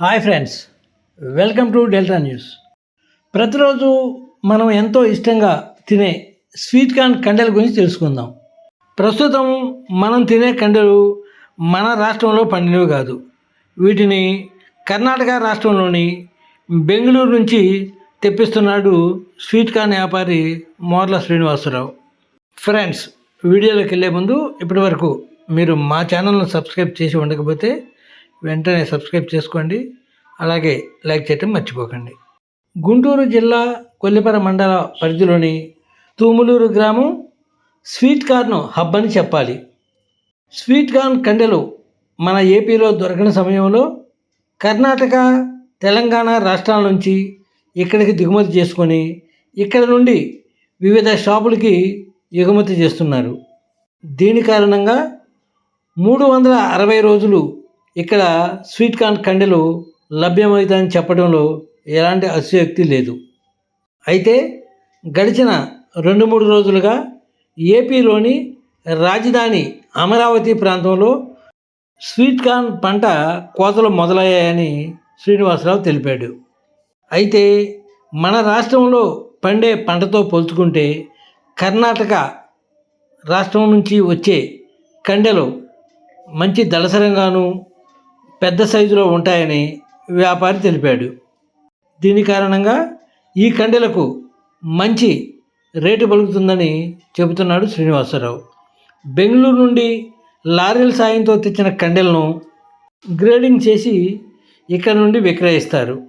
Hi friends welcome to Delta News. ప్రతిరోజు మనం ఎంతో ఇష్టంగా తినే స్వీట్ కార్న్ కండెల గురించి తెలుసుకుందాం. ప్రస్తుతం మనం తినే కండెలు మన రాష్ట్రంలో పండినవి కాదు. వీటిని కర్ణాటక రాష్ట్రంలోని బెంగళూరు నుంచి తెప్పిస్తున్నాడు స్వీట్ కార్న్ వ్యాపారి మోర్ల శ్రీనివాసరావు. ఫ్రెండ్స్ వీడియోలోకి వెళ్ళే ముందు ఇప్పటి వరకు మీరు మా ఛానల్ను సబ్స్క్రైబ్ చేసి ఉండకపోతే వెంటనే సబ్స్క్రైబ్ చేసుకోండి. అలాగే లైక్ చేయటం మర్చిపోకండి. గుంటూరు జిల్లా కొల్లిపర మండల పరిధిలోని తూములూరు గ్రామం స్వీట్ కార్న్ హబ్ అని చెప్పాలి. స్వీట్ కార్న్ కండెలు మన ఏపీలో దొరకని సమయంలో కర్ణాటక తెలంగాణ రాష్ట్రాల నుంచి ఇక్కడికి దిగుమతి చేసుకొని ఇక్కడ నుండి వివిధ షాపులకి ఎగుమతి చేస్తున్నారు. దీని కారణంగా మూడు వందల అరవై రోజులు ఇక్కడ స్వీట్ కార్న్ కండెలు లభ్యమవుతాయని చెప్పడంలో ఎలాంటి అతిశయోక్తి లేదు. అయితే గడిచిన రెండు మూడు రోజులుగా ఏపీలోని రాజధాని అమరావతి ప్రాంతంలో స్వీట్ కార్న్ పంట కోతలు మొదలయ్యాయని శ్రీనివాసరావు తెలిపాడు. అయితే మన రాష్ట్రంలో పండే పంటతో పోల్చుకుంటే కర్ణాటక రాష్ట్రం నుంచి వచ్చే కండెలు మంచి దళసరంగాను పెద్ద సైజులో ఉంటాయని వ్యాపారి తెలిపాడు. దీని కారణంగా ఈ కండెలకు మంచి రేటు పలుకుతుందని చెబుతున్నాడు శ్రీనివాసరావు. బెంగళూరు నుండి లారీల సాయంతో తెచ్చిన కండెలను గ్రేడింగ్ చేసి ఇక్కడ నుండి విక్రయిస్తారు.